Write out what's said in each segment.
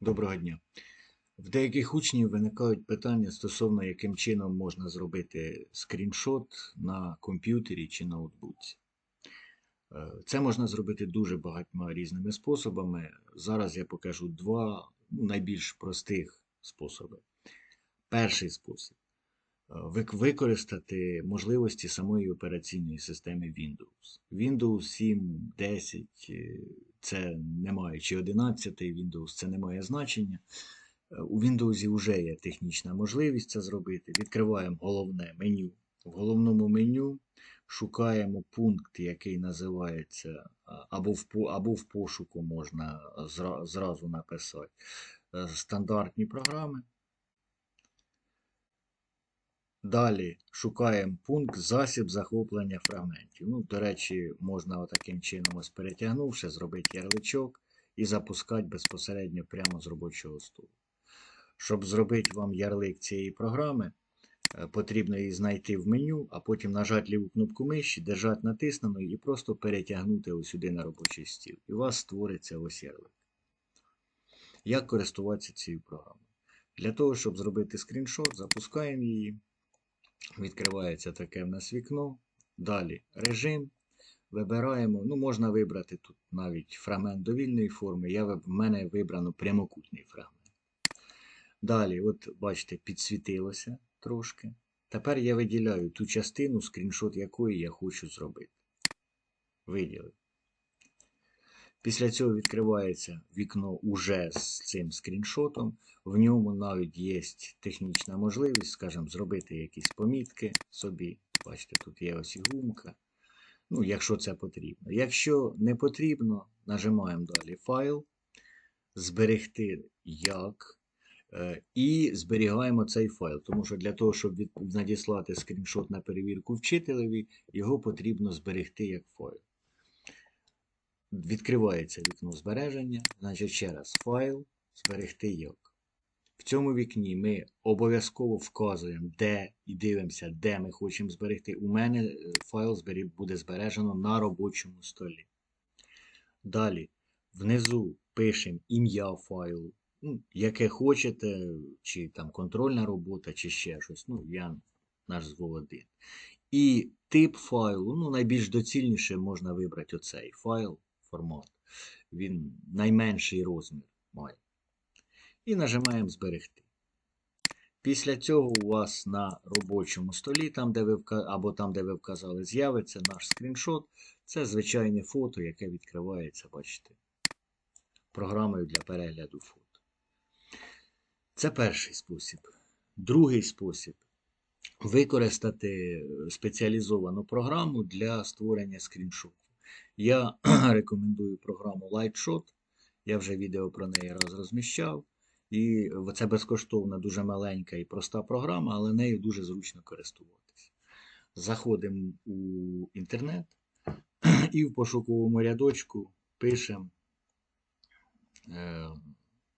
Доброго дня. В деяких учнів виникають питання стосовно яким чином можна зробити скріншот на комп'ютері чи ноутбуці. Е, Це можна зробити дуже багатьма різними способами. Зараз я покажу два ну, найбільш простих способи. Перший спосіб е, використати можливості самої операційної системи Windows. Windows 7, 10 е, це немає, чи 11 Windows це не має значення. Е, У Windows вже є технічна можливість це зробити. Відкриваємо головне меню. В головному меню шукаємо пункт, який називається, або в, або в пошуку можна зразу написати е, стандартні програми. Далі шукаємо пункт засіб захоплення фрагментів. Ну, до речі, можна таким чином, ось перетягнувши, зробити ярличок і запускати безпосередньо прямо з робочого столу. Щоб зробити вам ярлик цієї програми, е, потрібно її знайти в меню, а потім нажати ліву кнопку миші, держати натисненою і просто перетягнути ось сюди на робочий стіл. І у вас створиться ось ярлик. Як користуватися цією програмою? Для того, щоб зробити скріншот, запускаємо її. Відкривається таке в нас вікно. Далі режим. Вибираємо, ну, можна вибрати тут навіть фрагмент довільної форми. Я, в мене вибрано прямокутний фрагмент. Далі, от бачите, підсвітилося трошки. Тепер я виділяю ту частину, скріншот якої я хочу зробити. Виділив. Після цього відкривається вікно уже з цим скріншотом. В ньому навіть є технічна можливість, скажімо, зробити якісь помітки собі. Бачите, тут є ось і гумка. Ну, якщо це потрібно. Якщо не потрібно, нажимаємо далі файл, зберегти як. е, І зберігаємо цей файл, тому що для того, щоб надіслати скріншот на перевірку вчителеві, його потрібно зберегти як файл. Відкривається вікно збереження, значить ще раз файл, зберегти як. В цьому вікні ми обов'язково вказуємо, де і дивимося, де ми хочемо зберегти. У мене е, файл буде збережено на робочому столі. Далі, внизу пишемо ім'я файлу, ну, яке хочете, чи там контрольна робота, чи ще щось. Ну, я назву один. І тип файлу, ну, найбільш доцільніше можна вибрати оцей файл, формат. Він найменший розмір має. І нажимаємо зберегти. Після цього у вас на робочому столі, там, де ви або там, де ви вказали, з'явиться наш скріншот. Це звичайне фото, яке відкривається, бачите, програмою для перегляду фото. Це перший спосіб. Другий спосіб використати спеціалізовану програму для створення скріншотів. Я рекомендую програму Lightshot. Я вже відео про неї раз розміщав. І це безкоштовна, дуже маленька і проста програма, але нею дуже зручно користуватися. Заходимо у інтернет і в пошуковому рядочку пишемо е,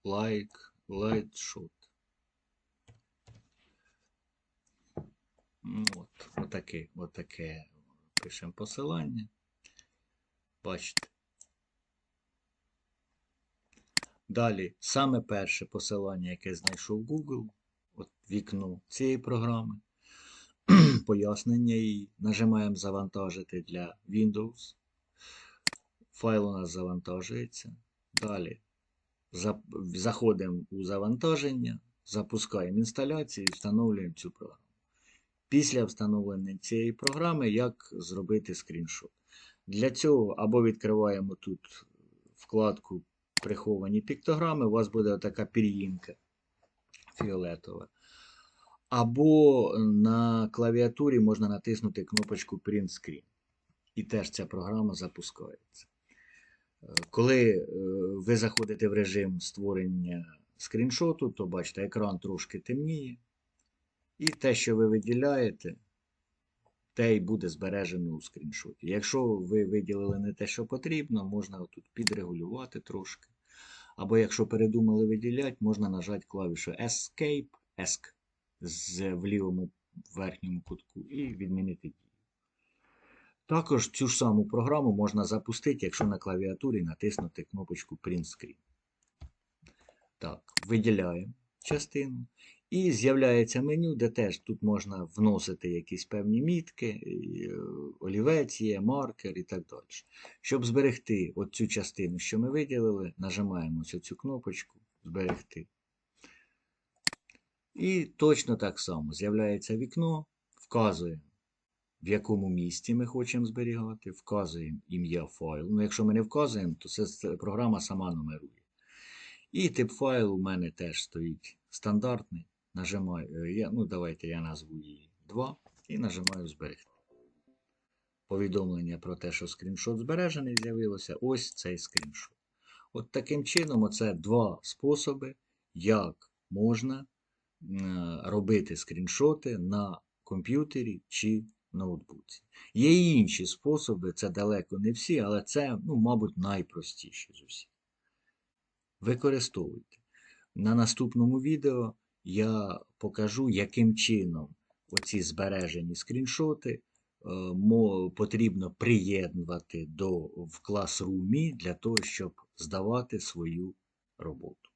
like, Lightshot. Ну, От, отаке, отаке пишемо посилання. Бачите. Далі, саме перше посилання, яке знайшов Google, от вікно цієї програми, пояснення її. Нажимаємо завантажити для Windows. Файл у нас завантажується. Далі заходимо у завантаження, запускаємо інсталяцію і встановлюємо цю програму. Після встановлення цієї програми, як зробити скріншот. Для цього або відкриваємо тут вкладку приховані піктограми, у вас буде така пір'їнка фіолетова. Або на клавіатурі можна натиснути кнопочку Print Screen. І теж ця програма запускається. Е, Коли е, ви заходите в режим створення скріншоту, то бачите, екран трошки темніє. І те, що ви виділяєте, те й буде збережено у скріншоті. Якщо ви виділили не те, що потрібно, можна тут підрегулювати трошки. Або якщо передумали виділяти, можна нажати клавішу Escape, Esc в лівому верхньому кутку і відмінити дію. Також цю ж саму програму можна запустити, якщо на клавіатурі натиснути кнопочку Print Screen. Так, виділяємо частину. І з'являється меню, де теж тут можна вносити якісь певні мітки, е, олівець є, маркер і так далі. Щоб зберегти оцю частину, що ми виділили, нажимаємо цю кнопочку Зберегти. І точно так само з'являється вікно, вказуємо, в якому місці ми хочемо зберігати, вказуємо ім'я файлу. Ну, якщо ми не вказуємо, то це програма сама нумерує. І тип файлу у мене теж стоїть стандартний. Нажимаю, е, я, ну давайте я назву її 2 і нажимаю зберегти. Повідомлення про те, що скріншот збережений, з'явилося. Ось цей скріншот. От таким чином, оце два способи, як можна робити скріншоти на комп'ютері чи ноутбуці. Є і інші способи, це далеко не всі, але це, ну, мабуть, найпростіші з усіх. Використовуйте. На наступному відео я покажу, яким чином оці збережені скріншоти е, потрібно приєднувати до в класрумі для того, щоб здавати свою роботу.